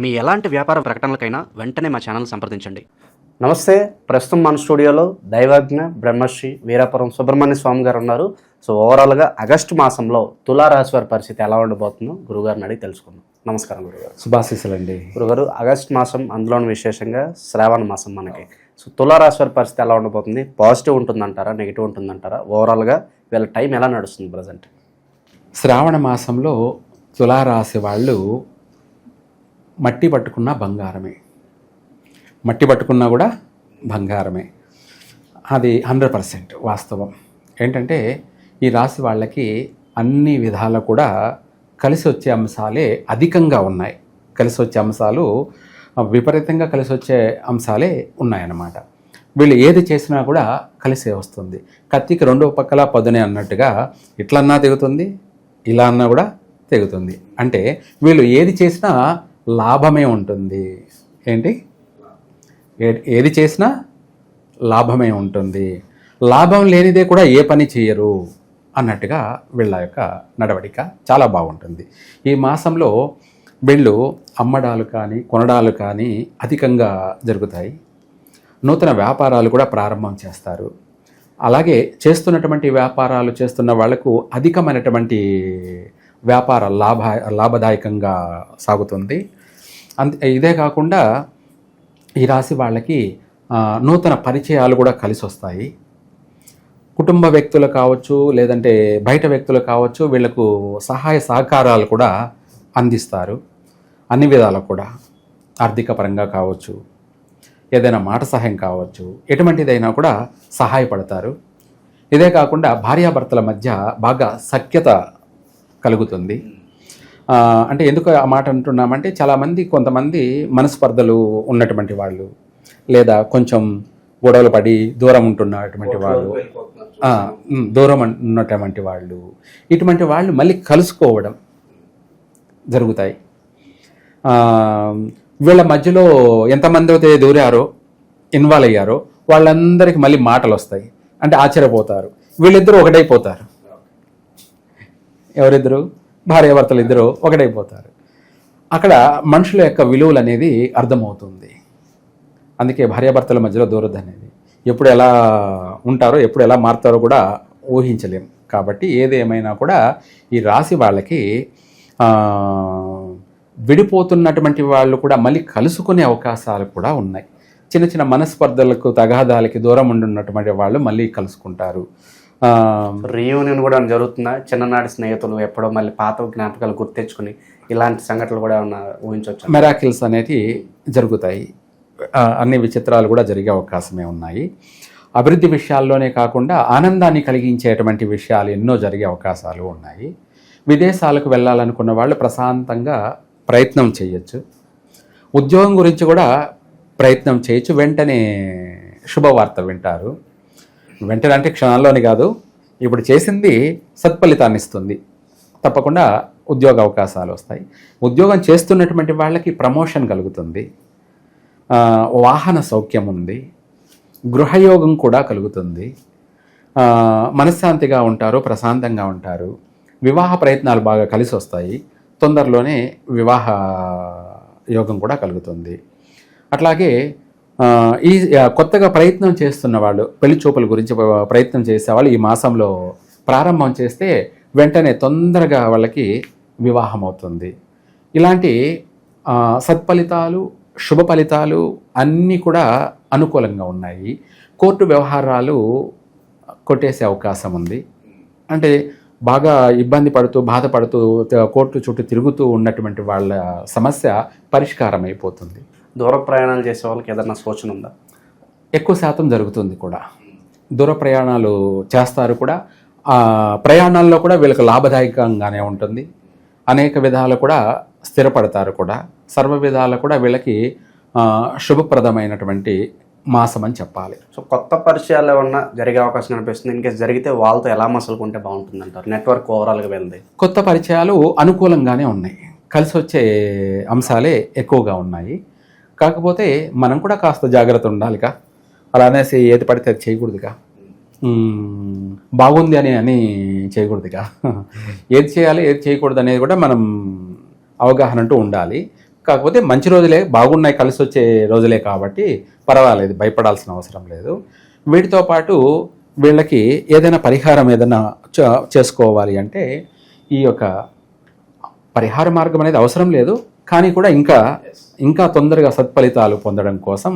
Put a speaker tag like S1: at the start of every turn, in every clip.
S1: మీ ఎలాంటి వ్యాపార ప్రకటనలకైనా వెంటనే మా ఛానల్ సంప్రదించండి.
S2: నమస్తే ప్రస్తుతం మన స్టూడియోలో దైవజ్ఞ బ్రహ్మశ్రీ వీరాపురం సుబ్రహ్మణ్య స్వామి గారు ఉన్నారు. సో ఓవరాల్గా ఆగస్టు మాసంలో తులారాశి వారి పరిస్థితి ఎలా ఉండబోతుందో గురుగారిని అడిగి తెలుసుకుందాం. నమస్కారం గురుగారు.
S3: శుభాశీస్సులండి.
S2: గురుగారు ఆగస్ట్ మాసం అందులోని విశేషంగా శ్రావణ మాసం మనకి. సో తులారాశి వారి పరిస్థితి ఎలా ఉండబోతుంది? పాజిటివ్ ఉంటుందంటారా? నెగిటివ్ ఉంటుందంటారా? ఓవరాల్గా వీళ్ళ టైం ఎలా నడుస్తుంది ప్రజెంట్
S3: శ్రావణ మాసంలో తులారాశి వాళ్ళు మట్టి పట్టుకున్న బంగారమే. మట్టి పట్టుకున్నా కూడా బంగారమే. అది హండ్రెడ్ పర్సెంట్ వాస్తవం. ఏంటంటే ఈ రాశి వాళ్ళకి అన్ని విధాలు కూడా కలిసి వచ్చే అంశాలే అధికంగా ఉన్నాయి. కలిసి వచ్చే అంశాలు విపరీతంగా కలిసి వచ్చే అంశాలే ఉన్నాయన్నమాట. వీళ్ళు ఏది చేసినా కూడా కలిసే వస్తుంది. కత్తికి రెండో పక్కల పదునే అన్నట్టుగా ఇట్లన్నా తెగుతుంది ఇలా అన్నా కూడా తెగుతుంది. అంటే వీళ్ళు ఏది చేసినా లాభమే ఉంటుంది. ఏంటి? ఏ- ఏది చేసినా లాభమే ఉంటుంది. లాభం లేనిదే కూడా ఏ పని చేయరు అన్నట్టుగా వీళ్ళ యొక్క నడవడిక చాలా బాగుంటుంది. ఈ మాసంలో వీళ్ళు అమ్మడాలు కానీ కొనడాలు కానీ అధికంగా జరుగుతాయి. నూతన వ్యాపారాలు కూడా ప్రారంభం చేస్తారు. అలాగే చేస్తున్నటువంటి వ్యాపారాలు చేస్తున్న వాళ్ళకు అధికమైనటువంటి వ్యాపార లాభ లాభదాయకంగా సాగుతుంది. అంతే ఇదే కాకుండా ఈ రాశి వాళ్ళకి నూతన పరిచయాలు కూడా కలిసి వస్తాయి కుటుంబ వ్యక్తులు కావచ్చు లేదంటే బయట వ్యక్తులు కావచ్చు వీళ్ళకు సహాయ సహకారాలు కూడా అందిస్తారు. అన్ని విధాలకు కూడా. ఆర్థిక పరంగా కావచ్చు ఏదైనా మాట సహాయం కావచ్చు ఎటువంటిదైనా కూడా సహాయపడతారు. ఇదే కాకుండా భార్యాభర్తల మధ్య బాగా సఖ్యత కలుగుతుంది. అంటే ఎందుకు ఆ మాట అంటున్నామంటే చాలామంది కొంతమంది మనస్పర్ధలు ఉన్నటువంటి వాళ్ళు లేదా కొంచెం గొడవలు పడి దూరం ఉంటున్నటువంటి వాళ్ళు దూరం ఉన్నటువంటి వాళ్ళు ఇటువంటి వాళ్ళు మళ్ళీ కలుసుకోవడం జరుగుతాయి. వీళ్ళ మధ్యలో ఎంతమంది అయితే దూరారో ఇన్వాల్వ్ అయ్యారో వాళ్ళందరికీ మళ్ళీ మాటలు వస్తాయి అంటే ఆశ్చర్యపోతారు. వీళ్ళిద్దరూ ఒకటైపోతారు. ఎవరిద్దరు? భార్యాభర్తలు ఇద్దరు ఒకటైపోతారు. అక్కడ మనుషుల యొక్క విలువలు అనేది అర్థమవుతుంది. అందుకే భార్యాభర్తల మధ్యలో దూరద్దు అనేది. ఎప్పుడు ఎలా ఉంటారో ఎప్పుడు ఎలా మారుతారో కూడా ఊహించలేం. కాబట్టి ఏది ఏమైనా కూడా ఈ రాశి వాళ్ళకి విడిపోతున్నటువంటి వాళ్ళు కూడా మళ్ళీ కలుసుకునే అవకాశాలు కూడా ఉన్నాయి. చిన్న చిన్న మనస్పర్ధలకు తగాదాలకి దూరం ఉండున్నటువంటి వాళ్ళు మళ్ళీ కలుసుకుంటారు.
S2: రీయూనియన్ కూడా జరుగుతుందా? చిన్ననాటి స్నేహితులు ఎప్పుడో మళ్ళీ పాత జ్ఞాపకాలు గుర్తెచ్చుకుని ఇలాంటి సంఘటనలు కూడా ఏమన్నా ఊహించవచ్చు?
S3: మెరాకిల్స్ అనేవి జరుగుతాయి. అన్ని విచిత్రాలు కూడా జరిగే అవకాశమే ఉన్నాయి. అభివృద్ధి విషయాల్లోనే కాకుండా ఆనందాన్ని కలిగించేటువంటి విషయాలు ఎన్నో జరిగే అవకాశాలు ఉన్నాయి. విదేశాలకు వెళ్ళాలనుకున్న వాళ్ళు ప్రశాంతంగా ప్రయత్నం చేయొచ్చు. ఉద్యోగం గురించి కూడా ప్రయత్నం చేయొచ్చు. వెంటనే శుభవార్త వింటారు. వెంటనే అంటే క్షణాల్లోని కాదు ఇప్పుడు చేసింది సత్ఫలితాన్ని ఇస్తుంది. తప్పకుండా ఉద్యోగ అవకాశాలు వస్తాయి. ఉద్యోగం చేస్తున్నటువంటి వాళ్ళకి ప్రమోషన్ కలుగుతుంది. వాహన సౌఖ్యం ఉంది. గృహయోగం కూడా కలుగుతుంది. మనశ్శాంతిగా ఉంటారు ప్రశాంతంగా ఉంటారు. వివాహ ప్రయత్నాలు బాగా కలిసి వస్తాయి. తొందరలోనే వివాహ యోగం కూడా కలుగుతుంది. అట్లాగే ఈ కొత్తగా ప్రయత్నం చేస్తున్న వాళ్ళు పెళ్ళి చూపుల గురించి ప్రయత్నం చేసేవాళ్ళు ఈ మాసంలో ప్రారంభం చేస్తే వెంటనే తొందరగా వాళ్ళకి వివాహం అవుతుంది. ఇలాంటి సత్ఫలితాలు శుభ ఫలితాలు అన్నీ కూడా అనుకూలంగా ఉన్నాయి. కోర్టు వ్యవహారాలు కొట్టేసే అవకాశం ఉంది. అంటే బాగా ఇబ్బంది పడుతూ బాధపడుతూ కోర్టు చుట్టూ తిరుగుతూ ఉన్నటువంటి వాళ్ళ సమస్య పరిష్కారం అయిపోతుంది
S2: దూర ప్రయాణాలు చేసే వాళ్ళకి ఏదైనా సూచన ఉందా?
S3: ఎక్కువ శాతం జరుగుతుంది కూడా. దూర ప్రయాణాలు చేస్తారు కూడా. ప్రయాణాల్లో కూడా వీళ్ళకి లాభదాయకంగానే ఉంటుంది. అనేక విధాలు కూడా స్థిరపడతారు కూడా. సర్వ విధాలు కూడా వీళ్ళకి శుభప్రదమైనటువంటి మాసం అని చెప్పాలి.
S2: సో కొత్త పరిచయాలు ఏమన్నా జరిగే అవకాశం కనిపిస్తుంది? ఇన్కేస్ జరిగితే వాళ్ళతో ఎలా మసలుకుంటే బాగుంటుంది అంటారు నెట్వర్క్ ఓవరాల్గా వెళ్ళింది.
S3: కొత్త పరిచయాలు అనుకూలంగానే ఉన్నాయి. కలిసి వచ్చే అంశాలే ఎక్కువగా ఉన్నాయి. కాకపోతే మనం కూడా కాస్త జాగ్రత్త ఉండాలిగా. అలా అనేసి ఏది పడితే అది చేయకూడదుగా. బాగుంది అని అని చేయకూడదుగా. ఏది చేయాలి ఏది చేయకూడదు అనేది కూడా మనం అవగాహన అంటూ ఉండాలి. కాకపోతే మంచి రోజులే బాగున్నాయి కలిసి వచ్చే రోజులే కాబట్టి పర్వాలేదు భయపడాల్సిన అవసరం లేదు. వీటితో పాటు వీళ్ళకి ఏదైనా పరిహారం ఏదైనా చేసుకోవాలి అంటే ఈ యొక్క పరిహార మార్గం అనేది అవసరం లేదు. కానీ కూడా ఇంకా ఇంకా తొందరగా సత్ఫలితాలు పొందడం కోసం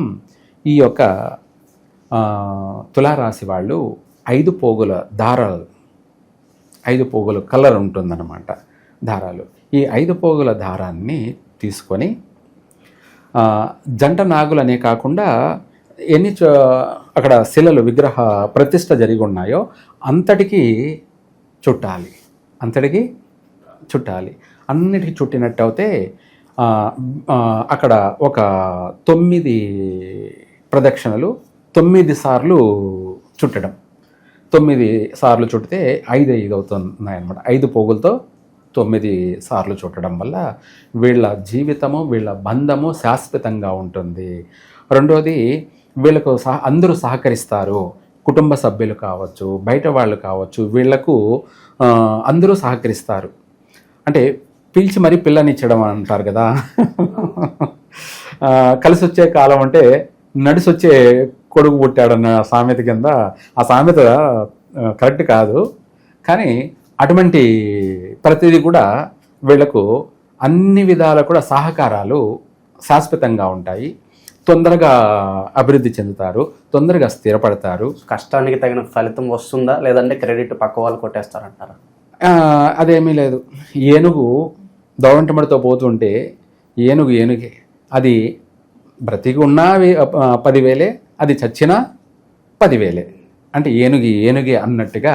S3: ఈ యొక్క తులారాశి వాళ్ళు ఐదు పోగుల దారాలు ఐదు పోగుల కలర్ ఉంటుందన్నమాట దారాలు. ఈ ఐదు పోగుల దారాన్ని తీసుకొని జంట నాగులనే కాకుండా ఎన్ని చో- అక్కడ శిలలు విగ్రహ ప్రతిష్ట జరిగి ఉన్నాయో అంతటికి చుట్టాలి. అంతటికి చుట్టాలి. అన్నిటికీ చుట్టినట్టు అయితే అక్కడ ఒక తొమ్మిది ప్రదక్షిణలు తొమ్మిది సార్లు చుట్టడం. తొమ్మిది సార్లు చుట్టితే ఐదు ఐదు అవుతున్నాయన్నమాట ఐదు పోగులతో తొమ్మిది సార్లు చుట్టడం వల్ల వీళ్ళ జీవితము వీళ్ళ బంధము శాశ్వతంగా ఉంటుంది. రెండోది వీళ్ళకు సహ అందరూ సహకరిస్తారు. కుటుంబ సభ్యులు కావచ్చు బయట వాళ్ళు కావచ్చు వీళ్ళకు అందరూ సహకరిస్తారు. అంటే పిలిచి మరీ పిల్లనిచ్చడం అంటారు కదా. కలిసి వచ్చే కాలం అంటే నడిసి వచ్చే కొడుకు పుట్టాడన్న సామెత కింద ఆ సామెత కరెక్ట్ కాదు. కానీ అటువంటి ప్రతిదీ కూడా వీళ్ళకు అన్ని విధాల కూడా సహకారాలు శాశ్వతంగా ఉంటాయి. తొందరగా అభివృద్ధి చెందుతారు తొందరగా స్థిరపడతారు.
S2: కష్టానికి తగిన ఫలితం వస్తుందా? లేదంటే క్రెడిట్ పక్క వాళ్ళు కొట్టేస్తారంటారా?
S3: అదేమీ లేదు. ఏనుగు దౌడంటమడితో పోతుంటే ఏనుగు ఏనుగే. అది బ్రతికి ఉన్నా పదివేలే అది చచ్చినా పదివేలే. అంటే ఏనుగి ఏనుగే అన్నట్టుగా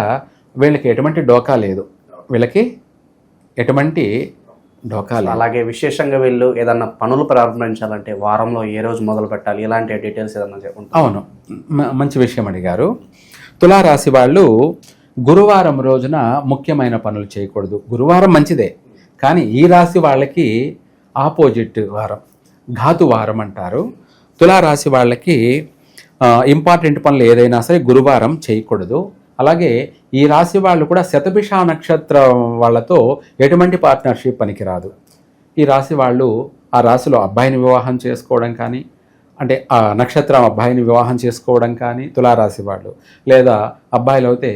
S3: వీళ్ళకి ఎటువంటి డోకా లేదు. వీళ్ళకి ఎటువంటి డోకా లేదు.
S2: అలాగే విశేషంగా వీళ్ళు ఏదన్నా పనులు ప్రారంభించాలంటే వారంలో ఏ రోజు మొదలు పెట్టాలి? ఇలాంటి డీటెయిల్స్ ఏదన్నా
S3: అవును. మంచి విషయం అడిగారు. తులారాశి వాళ్ళు గురువారం రోజున ముఖ్యమైన పనులు చేయకూడదు. గురువారం మంచిదే. కానీ ఈ రాశి వాళ్ళకి ఆపోజిట్ వారం ఘాతు వారం అంటారు. తులారాశి వాళ్ళకి ఇంపార్టెంట్ పనులు ఏదైనా సరే గురువారం చేయకూడదు. అలాగే ఈ రాశి వాళ్ళు కూడా శతభిష నక్షత్రం వాళ్ళతో ఎటువంటి పార్ట్నర్షిప్ పనికిరాదు. ఈ రాశి వాళ్ళు ఆ రాశిలో అబ్బాయిని వివాహం చేసుకోవడం కానీ అంటే ఆ నక్షత్రం అబ్బాయిని వివాహం చేసుకోవడం కానీ తులారాశి వాళ్ళు. లేదా అబ్బాయిలు అయితే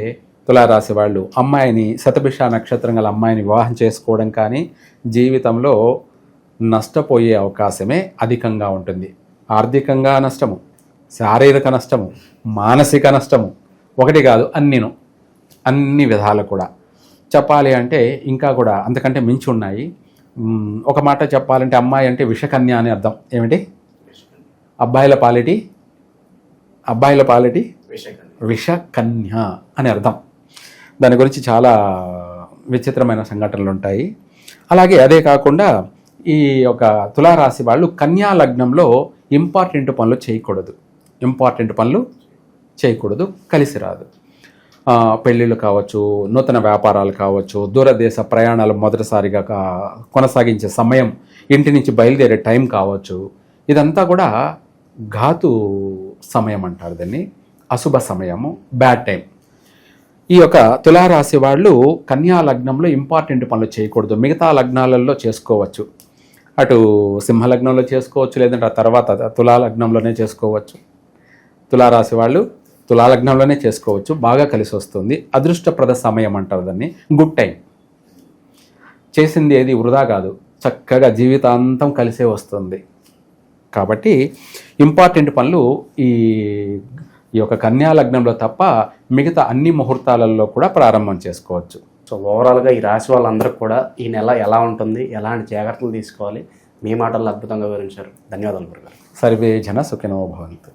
S3: తులారాశి వాళ్ళు అమ్మాయిని శతభిష నక్షత్రం గల అమ్మాయిని వివాహం చేసుకోవడం కానీ జీవితంలో నష్టపోయే అవకాశమే అధికంగా ఉంటుంది. ఆర్థికంగా నష్టము శారీరక నష్టము మానసిక నష్టము ఒకటి కాదు అన్నీను అన్ని విధాలు కూడా. చెప్పాలి అంటే ఇంకా కూడా అంతకంటే మించి ఉన్నాయి. ఒక మాట చెప్పాలంటే అమ్మాయి అంటే విషకన్య అని అర్థం. ఏమిటి? అబ్బాయిల పాలిటి? అబ్బాయిల పాలిటి? విషకన్య అని అర్థం. దాని గురించి చాలా విచిత్రమైన సంఘటనలు ఉంటాయి. అలాగే అదే కాకుండా ఈ యొక్క తులారాశి వాళ్ళు కన్యా లగ్నంలో ఇంపార్టెంట్ పనులు చేయకూడదు. ఇంపార్టెంట్ పనులు చేయకూడదు. కలిసి రాదు. పెళ్ళిళ్ళు కావచ్చు నూతన వ్యాపారాలు కావచ్చు దూరదేశ ప్రయాణాలు మొదటిసారిగా కొనసాగించే సమయం ఇంటి నుంచి బయలుదేరే టైం కావచ్చు. ఇదంతా కూడా ఘాతు సమయం అంటారు దాన్ని. అశుభ సమయము బ్యాడ్ టైం. ఈ యొక్క తులారాశి వాళ్ళు కన్యా లగ్నంలో ఇంపార్టెంట్ పనులు చేయకూడదు. మిగతా లగ్నాలలో చేసుకోవచ్చు. అటు సింహ లగ్నంలో చేసుకోవచ్చు లేదంటే ఆ తర్వాత తులా లగ్నంలోనే చేసుకోవచ్చు. తులారాశి వాళ్ళు తులాలగ్నంలోనే చేసుకోవచ్చు. బాగా కలిసి వస్తుంది. అదృష్టప్రద సమయం అంటారు దాన్ని. గుడ్ టైం చేసింది ఏది వృధా కాదు. చక్కగా జీవితాంతం కలిసే వస్తుంది. కాబట్టి ఇంపార్టెంట్ పనులు ఈ ఈ యొక్క కన్యా లగ్నంలో తప్ప మిగతా అన్ని ముహూర్తాలలో కూడా ప్రారంభం చేసుకోవచ్చు.
S2: సో ఓవరాల్గా ఈ రాశి వాళ్ళందరికీ కూడా ఈ నెల ఎలా ఉంటుంది? ఎలాంటి జాగ్రత్తలు తీసుకోవాలి? మీ మాటల్లో అద్భుతంగా వివరించారు. ధన్యవాదాలు గురుగారు.
S3: సర్వే జన సుఖినో భవంతు.